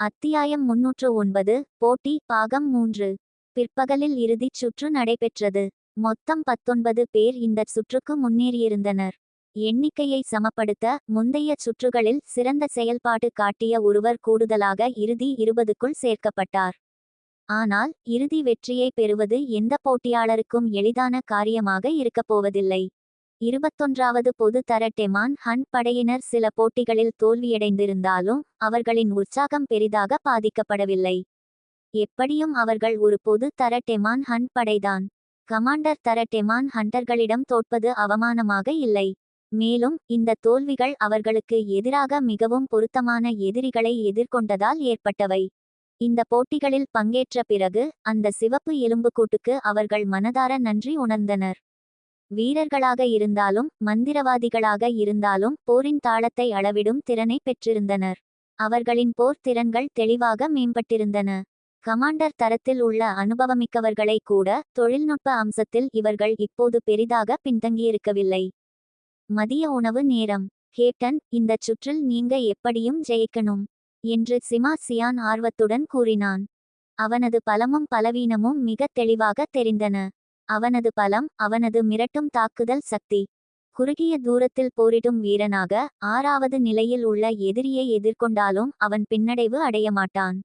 அத்தியாயம் முன்னூற்று ஒன்பது போட்டி பாகம் மூன்று. பிற்பகலில் இறுதிச் சுற்று நடைபெற்றது. மொத்தம் பத்தொன்பது பேர் இந்த சுற்றுக்கு முன்னேறியிருந்தனர். எண்ணிக்கையை சமப்படுத்த முந்தைய சுற்றுகளில் சிறந்த செயல்பாடு காட்டிய ஒருவர் கூடுதலாக இறுதி இருபதுக்குள் சேர்க்கப்பட்டார். ஆனால் இறுதி வெற்றியை பெறுவது எந்த போட்டியாளருக்கும் எளிதான காரியமாக இருக்கப் போவதில்லை. இருபத்தொன்றாவது பொது தர டெமான் ஹன் படையினர் சில போட்டிகளில் தோல்வியடைந்திருந்தாலும் அவர்களின் உற்சாகம் பெரிதாக பாதிக்கப்படவில்லை. எப்படியும் அவர்கள் ஒரு பொது தர டெமான் ஹன் படைதான். கமாண்டர் தர டெமான் ஹண்டர்களிடம் தோற்பது அவமானமாக இல்லை. மேலும் இந்த தோல்விகள் அவர்களுக்கு எதிராக மிகவும் பொருத்தமான எதிரிகளை எதிர்கொண்டதால் ஏற்பட்டவை. இந்த போட்டிகளில் பங்கேற்ற பிறகு அந்த சிவப்பு எலும்புக்கூட்டுக்கு அவர்கள் மனதார நன்றி உணர்ந்தனர். வீரர்களாக இருந்தாலும் மந்திரவாதிகளாக இருந்தாலும் போரின் தாளத்தை அளவிடும் திறனை பெற்றிருந்தனர். அவர்களின் போர் திறன்கள் தெளிவாக மேம்பட்டிருந்தன. கமாண்டர் தரத்தில் உள்ள அனுபவமிக்கவர்களை கூட தொழில்நுட்ப அம்சத்தில் இவர்கள் இப்போது பெரிதாக பின்தங்கியிருக்கவில்லை. மதிய உணவு நேரம். கேப்டன் இந்த சுற்றில் நீங்க எப்படியும் ஜெயிக்கணும் என்று சிமா சியான் ஆர்வத்துடன் கூறினான். அவனது பலமும் பலவீனமும் மிக தெளிவாக தெரிந்தன. அவனது பலம் அவனது மிரட்டும் தாக்குதல் சக்தி. குறுகிய தூரத்தில் போரிடும் வீரனாக ஆறாவது நிலையில் உள்ள எதிரியை எதிர்கொண்டாலும் அவன் பின்னடைவு அடைய மாட்டான்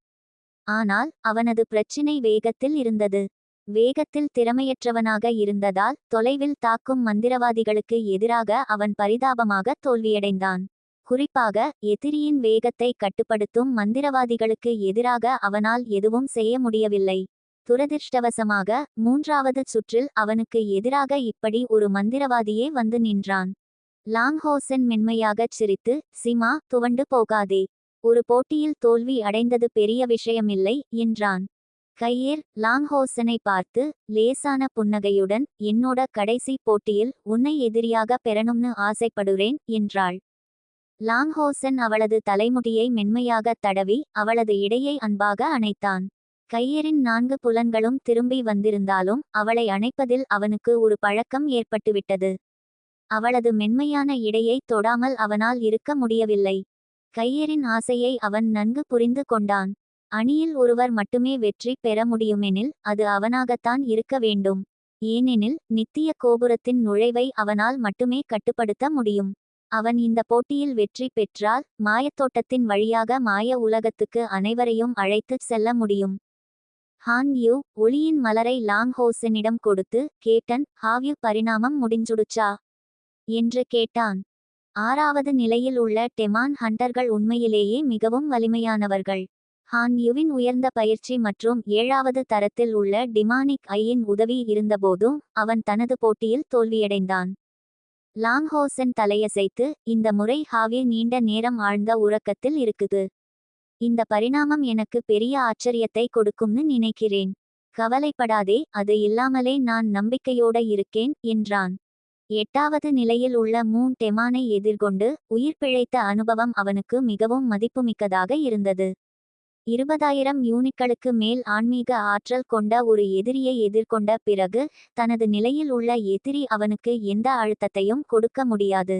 ஆனால் அவனது பிரச்சினை வேகத்தில் இருந்தது. வேகத்தில் திறமையற்றவனாக இருந்ததால் தொலைவில் தாக்கும் மந்திரவாதிகளுக்கு எதிராக அவன் பரிதாபமாக தோல்வியடைந்தான். குறிப்பாக எதிரியின் வேகத்தை கட்டுப்படுத்தும் மந்திரவாதிகளுக்கு எதிராக அவனால் எதுவும் செய்ய முடியவில்லை. துரதிர்ஷ்டவசமாக மூன்றாவது சுற்றில் அவனுக்கு எதிராக இப்படி ஒரு மந்திரவாதியே வந்து நின்றான். லாங்ஹோசன் மென்மையாகச் சிரித்து சிமா துவண்டு போகாதே. ஒரு போட்டியில் தோல்வி அடைந்தது பெரிய விஷயமில்லை என்றான். கையேர் லாங்ஹோசனை பார்த்து லேசான புன்னகையுடன் என்னோட கடைசி போட்டியில் உன்னை எதிரியாக பெறணும்னு ஆசைப்படுறேன் என்றாள். லாங்ஹோசன் அவளது தலைமுடியை மென்மையாக தடவி அவளது இடையை அன்பாக அணைத்தான். கையரின் நான்கு புலன்களும் திரும்பி வந்திருந்தாலும் அவளை அணைப்பதில் அவனுக்கு ஒரு பழக்கம் ஏற்பட்டுவிட்டது. அவளது மென்மையான இடையை தொடாமல் அவனால் இருக்க முடியவில்லை. கையரின் ஆசையை அவன் நன்கு புரிந்து கொண்டான். அணியில் ஒருவர் மட்டுமே வெற்றி பெற முடியுமெனில் அது அவனாகத்தான் இருக்க வேண்டும். ஏனெனில் நித்திய கோபுரத்தின் நுழைவை அவனால் மட்டுமே கட்டுப்படுத்த முடியும். அவன் இந்த போட்டியில் வெற்றி பெற்றால் மாயத்தோட்டத்தின் வழியாக மாய உலகத்துக்கு அனைவரையும் அழைத்துச் செல்ல முடியும். ஹான் யூ ஒளியின் மலரை லாங் ஹோசனிடம் கொடுத்து கேட்டன் ஹாவ்யூ பரிணாமம் முடிஞ்சுடுச்சா என்று கேட்டான். ஆறாவது நிலையில் உள்ள டெமான் ஹண்டர்கள் உண்மையிலேயே மிகவும் வலிமையானவர்கள். ஹான் யுவின் உயர்ந்த பயிற்சி மற்றும் ஏழாவது தரத்தில் உள்ள டிமானிக் ஐயின் உதவி இருந்தபோதும் அவன் தனது போட்டியில் தோல்வியடைந்தான். லாங்ஹோசன் தலையசைத்து இந்த முறை ஹாவே நீண்ட நேரம் ஆழ்ந்த உறக்கத்தில் இருக்குது. இந்த பரிணாமம் எனக்கு பெரிய ஆச்சரியத்தை கொடுக்கும்னு நினைக்கிறேன். கவலைப்படாதே அது இல்லாமலே நான் நம்பிக்கையோட இருக்கேன் என்றான். எட்டாவது நிலையில் உள்ள மூன் டெமானை எதிர்கொண்டு உயிர் பிழைத்த அனுபவம் அவனுக்கு மிகவும் மதிப்புமிக்கதாக இருந்தது. இருபதாயிரம் யூனிட்களுக்கு மேல் ஆன்மீக ஆற்றல் கொண்ட ஒரு எதிரியை எதிர்கொண்ட பிறகு தனது நிலையில் உள்ள எதிரி அவனுக்கு எந்த அழுத்தத்தையும் கொடுக்க முடியாது.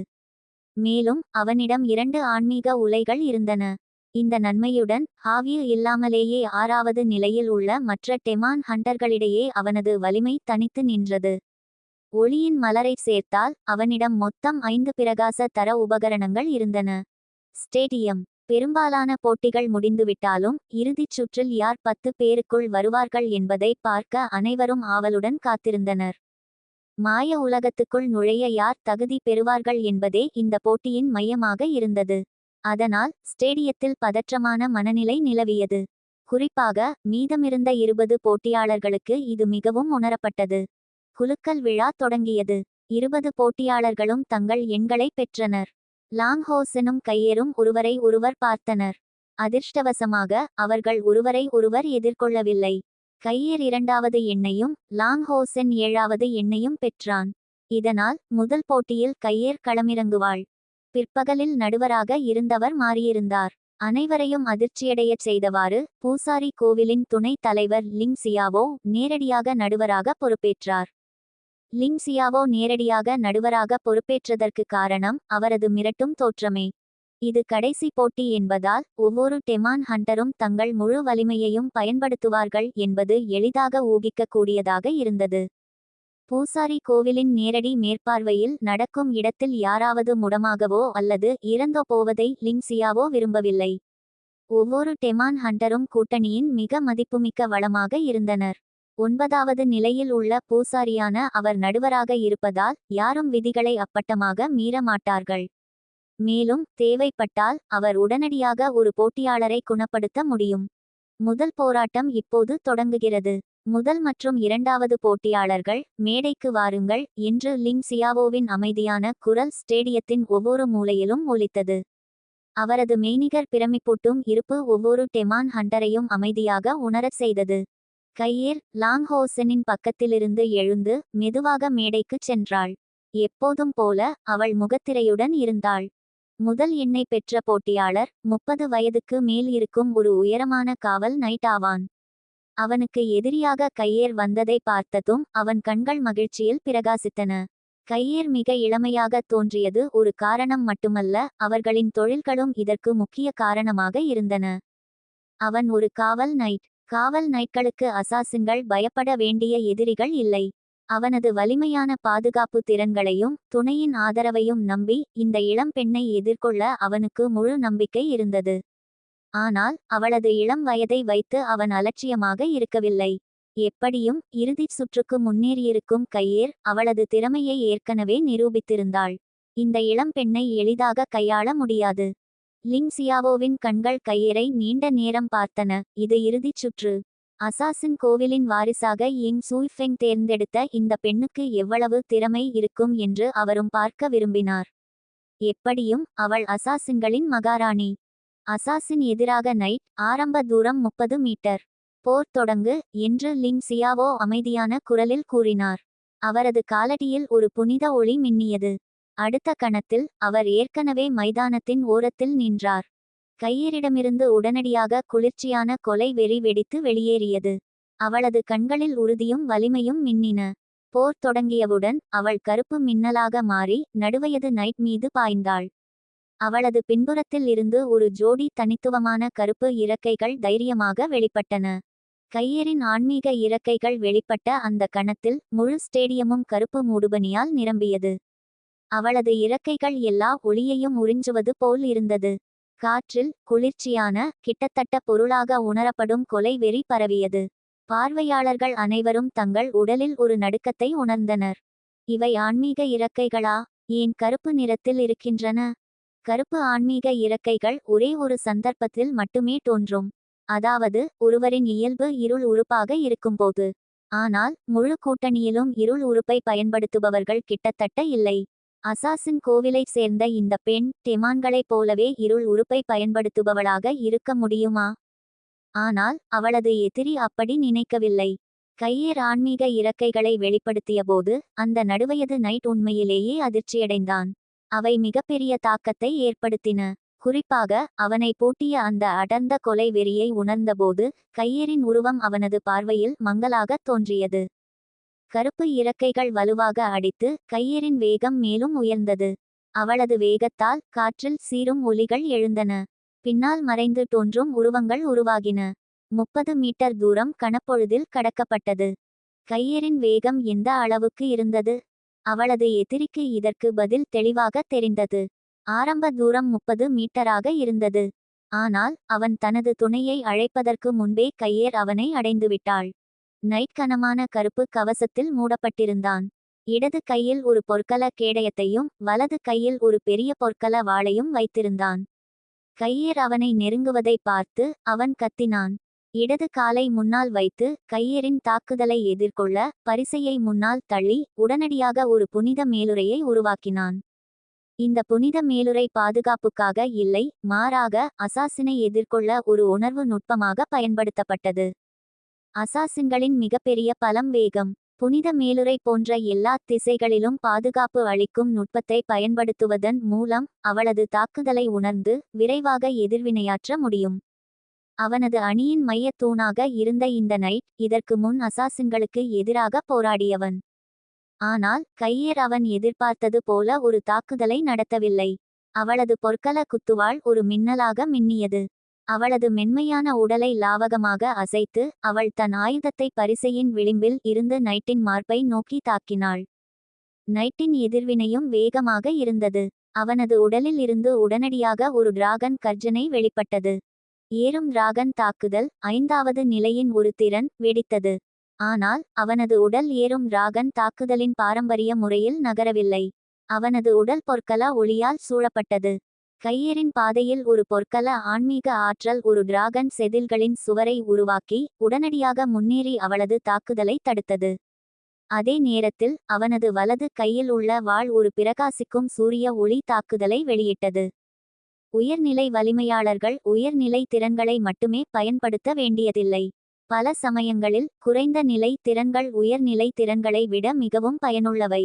மேலும் அவனிடம் இரண்டு ஆன்மீக உலைகள் இருந்தன. இந்த நன்மையுடன் ஹாவியு இல்லாமலேயே ஆறாவது நிலையில் உள்ள மற்ற டெமான் ஹண்டர்களிடையே அவனது வலிமை தனித்து நின்றது. ஒளியின் மலரை சேர்த்தால் அவனிடம் மொத்தம் ஐந்து பிரகாச தர உபகரணங்கள் இருந்தன. ஸ்டேடியம். பெரும்பாலான போட்டிகள் முடிந்துவிட்டாலும் இறுதிச் சுற்றில் யார் பத்து பேருக்குள் வருவார்கள் என்பதை பார்க்க அனைவரும் ஆவலுடன் காத்திருந்தனர். மாய உலகத்துக்குள் நுழைய யார் தகுதி பெறுவார்கள் என்பதே இந்த போட்டியின் மையமாக இருந்தது. அதனால் ஸ்டேடியத்தில் பதற்றமான மனநிலை நிலவியது. குறிப்பாக மீதமிருந்த இருபது போட்டியாளர்களுக்கு இது மிகவும் உணரப்பட்டது. குலுக்கல் விழா தொடங்கியது. இருபது போட்டியாளர்களும் தங்கள் எண்களை பெற்றனர். லாங்ஹோசனும் கையேறும் ஒருவரை ஒருவர் பார்த்தனர். அதிர்ஷ்டவசமாக அவர்கள் ஒருவரை ஒருவர் எதிர்கொள்ளவில்லை. கையேர் இரண்டாவது எண்ணையும் லாங்ஹோசன் ஏழாவது எண்ணையும் பெற்றான். இதனால் முதல் போட்டியில் கையேர் களமிறங்குவாள். பிற்பகலில் நடுவராக இருந்தவர் மாறியிருந்தார். அனைவரையும் அதிர்ச்சியடையச் செய்தவாறு பூசாரி கோவிலின் துணைத் தலைவர் லிங் சியாவோ நேரடியாக நடுவராக பொறுப்பேற்றார். லிங் சியாவோ நேரடியாக நடுவராக பொறுப்பேற்றதற்கு காரணம் அவரது மிரட்டும் தோற்றமே. இது கடைசி போட்டி என்பதால் ஒவ்வொரு டெமான் ஹண்டரும் தங்கள் முழு வலிமையையும் பயன்படுத்துவார்கள் என்பது எளிதாக ஊகிக்கக்கூடியதாக இருந்தது. பூசாரி கோவிலின் நேரடி மேற்பார்வையில் நடக்கும் இடத்தில் யாராவது முடமாகவோ அல்லது இறந்து போவதை லிங்சியாவோ விரும்பவில்லை. ஒவ்வொரு டெமான் ஹண்டரும் கூட்டணியின் மிக மதிப்புமிக்க வளமாக இருந்தனர். ஒன்பதாவது நிலையில் உள்ள பூசாரியான அவர் நடுவராக இருப்பதால் யாரும் விதிகளை அப்பட்டமாக மீற மாட்டார்கள். மேலும் தேவைப்பட்டால் அவர் உடனடியாக ஒரு போட்டியாளரை குணப்படுத்த முடியும். முதல் போராட்டம் இப்போது தொடங்குகிறது. முதல் மற்றும் இரண்டாவது போட்டியாளர்கள் மேடைக்கு வாருங்கள் என்று லிங் சியாவோவின் அமைதியான குரல் ஸ்டேடியத்தின் ஒவ்வொரு மூலையிலும் ஒலித்தது. அவரது மெய்நிகர் பிரமிப்பூட்டும் இருப்பு ஒவ்வொரு டெமான் ஹண்டரையும் அமைதியாக உணரச் செய்தது. கையேர் லாங்ஹோசனின் பக்கத்திலிருந்து எழுந்து மெதுவாக மேடைக்குச் சென்றாள். எப்போதும் போல அவள் முகத்திரையுடன் இருந்தாள். முதல் எண்ணை பெற்ற போட்டியாளர் முப்பது வயதுக்கு மேல் இருக்கும் ஒரு உயரமான காவல் நைட் ஆவான். அவனுக்கு எதிரியாக கையேர் வந்ததை பார்த்ததும் அவன் கண்கள் மகிழ்ச்சியில் பிரகாசித்தன. கையேர் மிக இளமையாக தோன்றியது ஒரு காரணம் மட்டுமல்ல அவர்களின் தொழில்களும் இதற்கு முக்கிய காரணமாக இருந்தன. அவன் ஒரு காவல் நைட் காவல் நைட்களுக்கு அசாசின்கள் பயப்பட வேண்டிய எதிரிகள் இல்லை. அவனது வலிமையான பாதுகாப்பு திறன்களையும் துணையின் ஆதரவையும் நம்பி இந்த இளம் பெண்ணை எதிர்கொள்ள அவனுக்கு முழு நம்பிக்கை இருந்தது. ஆனால் அவளது இளம் வயதை வைத்து அவன் அலட்சியமாக இருக்கவில்லை. எப்படியும் இறுதிச் சுற்றுக்கு முன்னேறியிருக்கும் கையேர் அவளது திறமையை ஏற்கனவே நிரூபித்திருந்தாள். இந்த இளம் பெண்ணை எளிதாக கையாள முடியாது. லிங் சியாவோவின் கண்கள் கையேரை நீண்ட நேரம் பார்த்தன. இது இறுதிச் சுற்று. அசாசின் கோவிலின் வாரிசாக இங் சூய்ஃபெங் தேர்ந்தெடுத்த இந்த பெண்ணுக்கு எவ்வளவு திறமை இருக்கும் என்று அவரும் பார்க்க விரும்பினார். எப்படியும் அவள் அசாசின்களின் மகாராணி. அசாசின் எதிராக நைட் ஆரம்ப தூரம் முப்பது மீட்டர். போர் தொடங்கு என்று லிங் சியாவோ அமைதியான குரலில் கூறினார். அவரது காலடியில் ஒரு புனித ஒளி மின்னியது. அடுத்த கணத்தில் அவர் ஏற்கனவே மைதானத்தின் ஓரத்தில் நின்றார். கையரிடமிருந்து உடனடியாக குளிர்ச்சியான கொலை வெறி வெடித்து வெளியேறியது. அவளது கண்களில் உறுதியும் வலிமையும் மின்னின. போர் தொடங்கியவுடன் அவள் கருப்பு மின்னலாக மாறி நடுவயது நைட் மீது பாய்ந்தாள். அவளது பின்புறத்தில் இருந்து ஒரு ஜோடி தனித்துவமான கருப்பு இறக்கைகள் தைரியமாக வெளிப்பட்டன. கையரின் ஆன்மீக இறக்கைகள் வெளிப்பட்ட அந்த கணத்தில் முழு ஸ்டேடியமும் கருப்பு மூடுபனியால் நிரம்பியது. அவளது இறக்கைகள் எல்லா ஒளியையும் உறிஞ்சுவது போல் இருந்தது. காற்றில் குளிர்ச்சியான கிட்டத்தட்ட பொருளாக உணரப்படும் கொலை வெறி பரவியது. பார்வையாளர்கள் அனைவரும் தங்கள் உடலில் ஒரு நடுக்கத்தை உணர்ந்தனர். இவை ஆன்மீக இறக்கைகளா? ஏன் கருப்பு நிறத்தில் இருக்கின்றன? கருப்பு ஆன்மீக இறக்கைகள் ஒரே ஒரு சந்தர்ப்பத்தில் மட்டுமே தோன்றும். அதாவது ஒருவரின் இயல்பு இருள் உறுப்பாக இருக்கும்போது. ஆனால் முழு கூட்டணியிலும் இருள் உறுப்பை பயன்படுத்துபவர்கள் கிட்டத்தட்ட இல்லை. அசாசின் கோவிலைச் சேர்ந்த இந்த பெண் டெமான்களைப் போலவே இருள் உறுப்பை பயன்படுத்துபவளாக இருக்க முடியுமா? ஆனால் அவளது எதிரி அப்படி நினைக்கவில்லை. கையேர் ஆன்மீக இறக்கைகளை வெளிப்படுத்தியபோது அந்த நடுவயது நைட் உண்மையிலேயே அதிர்ச்சியடைந்தான். அவை மிகப்பெரிய தாக்கத்தை ஏற்படுத்தின. குறிப்பாக அவனை பூட்டிய அந்த அடர்ந்த கொலை வெறியை உணர்ந்தபோது கையேரின் உருவம் அவனது பார்வையில் மங்கலாகத் தோன்றியது. கருப்பு இறக்கைகள் வலுவாக அடித்து கையேரின் வேகம் மேலும் உயர்ந்தது. அவளது வேகத்தால் காற்றில் சீரும் ஒலிகள் எழுந்தன. பின்னால் மறைந்து தோன்றும் உருவங்கள் உருவாகின. முப்பது மீட்டர் தூரம் கணப்பொழுதில் கடக்கப்பட்டது. கையேரின் வேகம் எந்த அளவுக்கு இருந்தது? அவளது எதிரிக்கு இதற்கு பதில் தெளிவாக தெரிந்தது. ஆரம்ப தூரம் முப்பது மீட்டராக இருந்தது. ஆனால் அவன் தனது துணையை அழைப்பதற்கு முன்பே கையேர் அவனை அடைந்துவிட்டாள். நைட் கனமான கருப்பு கவசத்தில் மூடப்பட்டிருந்தான். இடது கையில் ஒரு பொற்கல கேடயத்தையும் வலது கையில் ஒரு பெரிய பொற்கல வாளையும் வைத்திருந்தான். கையேர் அவனை நெருங்குவதை பார்த்து அவன் கத்தினான். இடது காலை முன்னால் வைத்து கையரின் தாக்குதலை எதிர்கொள்ள பரிசையை முன்னால் தள்ளி உடனடியாக ஒரு புனித மேலுரையை உருவாக்கினான். இந்த புனித மேலுரை பாதுகாப்புக்காக இல்லை மாறாக அசாசினை எதிர்கொள்ள ஒரு உணர்வு நுட்பமாக பயன்படுத்தப்பட்டது. அசாசின்களின் மிகப்பெரிய பலம் வேகம். புனித மேலுரை போன்ற எல்லா திசைகளிலும் பாதுகாப்பு அளிக்கும் நுட்பத்தை பயன்படுத்துவதன் மூலம் அவளது தாக்குதலை உணர்ந்து விரைவாக எதிர்வினையாற்ற முடியும். அவனது அணியின் மையத் தூணாக இருந்த இந்த நைட் இதற்கு முன் அசாசின்களுக்கு எதிராக போராடியவன். ஆனால் கையேர் அவன் எதிர்பார்த்தது போல ஒரு தாக்குதலை நடத்தவில்லை. அவளது பொற்கல குத்துவாள் ஒரு மின்னலாக மின்னியது. அவளது மென்மையான உடலை லாவகமாக அசைத்து அவள் தன் ஆயுதத்தை பரிசையின் விளிம்பில் இருந்து நைட்டின் மார்பை நோக்கி தாக்கினாள். நைட்டின் எதிர்வினையும் வேகமாக இருந்தது. அவனது உடலில் இருந்து உடனடியாக ஒரு டிராகன் கர்ஜனை வெளிப்பட்டது. ஏறும் டிராகன் தாக்குதல் ஐந்தாவது நிலையின் ஒரு திறன் வெடித்தது. ஆனால் அவனது உடல் ஏறும் டிராகன் தாக்குதலின் பாரம்பரிய முறையில் நகரவில்லை. அவனது உடல் பொற்கலா ஒளியால் சூழப்பட்டது. கையேறின் பாதையில் ஒரு பொற்கல ஆன்மீக ஆற்றல் ஒரு டிராகன் செதில்களின் சுவரை உருவாக்கி உடனடியாக முன்னேறி அவளது தாக்குதலை தடுத்தது. அதே நேரத்தில் அவனது வலது கையில் உள்ள வாள் ஒரு பிரகாசிக்கும் சூரிய ஒளி தாக்குதலை வெளியிட்டது. உயர்நிலை வலிமையாளர்கள் உயர்நிலை திறன்களை மட்டுமே பயன்படுத்த வேண்டியதில்லை. பல சமயங்களில் குறைந்த நிலை திறன்கள் உயர்நிலை திறன்களை விட மிகவும் பயனுள்ளவை.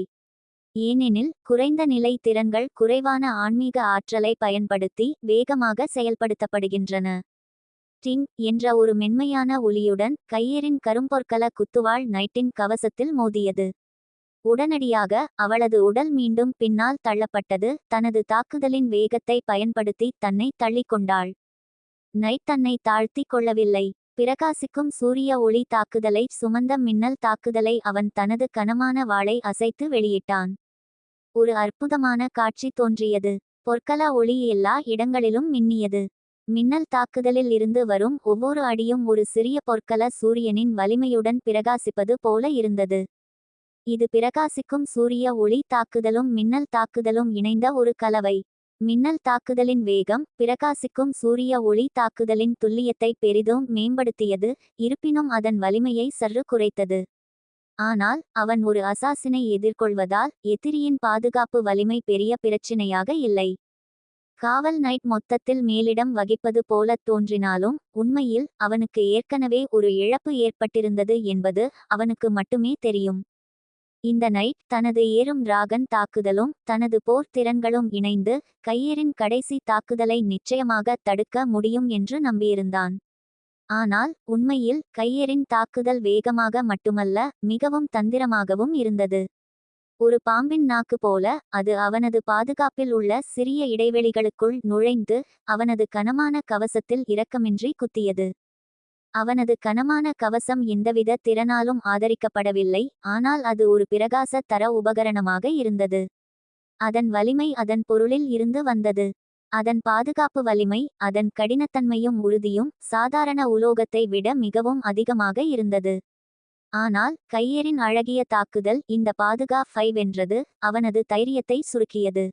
ஏனெனில் குறைந்த நிலை திறன்கள் குறைவான ஆன்மீக ஆற்றலை பயன்படுத்தி வேகமாக செயல்படுத்தப்படுகின்றன. டிங் என்ற ஒரு மென்மையான ஒலியுடன் கையேறின் கரும்பொற்கல குத்துவாள் நைட்டின் கவசத்தில் மோதியது. உடனடியாக அவளது உடல் மீண்டும் பின்னால் தள்ளப்பட்டது தனது தாக்குதலின் வேகத்தை பயன்படுத்தி தன்னை தள்ளிக்கொண்டாள் நைட் தன்னை தாழ்த்தி கொள்ளவில்லை. பிரகாசிக்கும் சூரிய ஒளி தாக்குதலை சுமந்த மின்னல் தாக்குதலை அவன் தனது கனமான வாளை அசைத்து வெளியிட்டான். ஒரு அற்புதமான காட்சி தோன்றியது. பொற்கல ஒளி எல்லா இடங்களிலும் மின்னியது. மின்னல் தாக்குதலில் இருந்து வரும் ஒவ்வொரு அடியும் ஒரு சிறிய பொற்கல சூரியனின் வலிமையுடன் பிரகாசிப்பது போல இருந்தது. இது பிரகாசிக்கும் சூரிய ஒளி தாக்குதலும் மின்னல் தாக்குதலும் இணைந்த ஒரு கலவை. மின்னல் தாக்குதலின் வேகம் பிரகாசிக்கும் சூரிய ஒளி தாக்குதலின் துல்லியத்தை பெரிதும் மேம்படுத்தியது இருப்பினும் அதன் வலிமையை சற்று குறைத்தது. ஆனால் அவன் ஒரு அசாசினை எதிர்கொள்வதால் எதிரியின் பாதுகாப்பு வலிமை பெரிய பிரச்சினையாக இல்லை. காவல் நைட் மொத்தத்தில் மேலிடம் வகிப்பது போலத் தோன்றினாலும் உண்மையில் அவனுக்கு ஏற்கனவே ஒரு இழப்பு ஏற்பட்டிருந்தது என்பது அவனுக்கு மட்டுமே தெரியும். இந்த நைட் தனது ஏறும் ராகன் தாக்குதலும் தனது போர் திறன்களும் இணைந்து கையேறின் கடைசி தாக்குதலை நிச்சயமாக தடுக்க முடியும் என்று நம்பியிருந்தான். ஆனால் உண்மையில் கையெறின் தாக்குதல் வேகமாக மட்டுமல்ல மிகவும் தந்திரமாகவும் இருந்தது. ஒரு பாம்பின் நாக்கு போல அது அவனது பாதுகாப்பில் உள்ள சிறிய இடைவெளிகளுக்குள் நுழைந்து அவனது கனமான கவசத்தில் இரக்கமின்றி குத்தியது. அவனது கனமான கவசம் எந்தவித திறனாலும் ஆதரிக்கப்படவில்லை ஆனால் அது ஒரு பிரகாச தர உபகரணமாக இருந்தது. அதன் வலிமை அதன் பொருளில் இருந்து வந்தது. அதன் பாதுகாப்பு வலிமை அதன் கடினத்தன்மையும் உறுதியும் சாதாரண உலோகத்தை விட மிகவும் அதிகமாக இருந்தது. ஆனால் கையேறின் அழகிய தாக்குதல் இந்த பாதுகா ஃபைவ் வென்றது அவனது தைரியத்தை சுருக்கியது.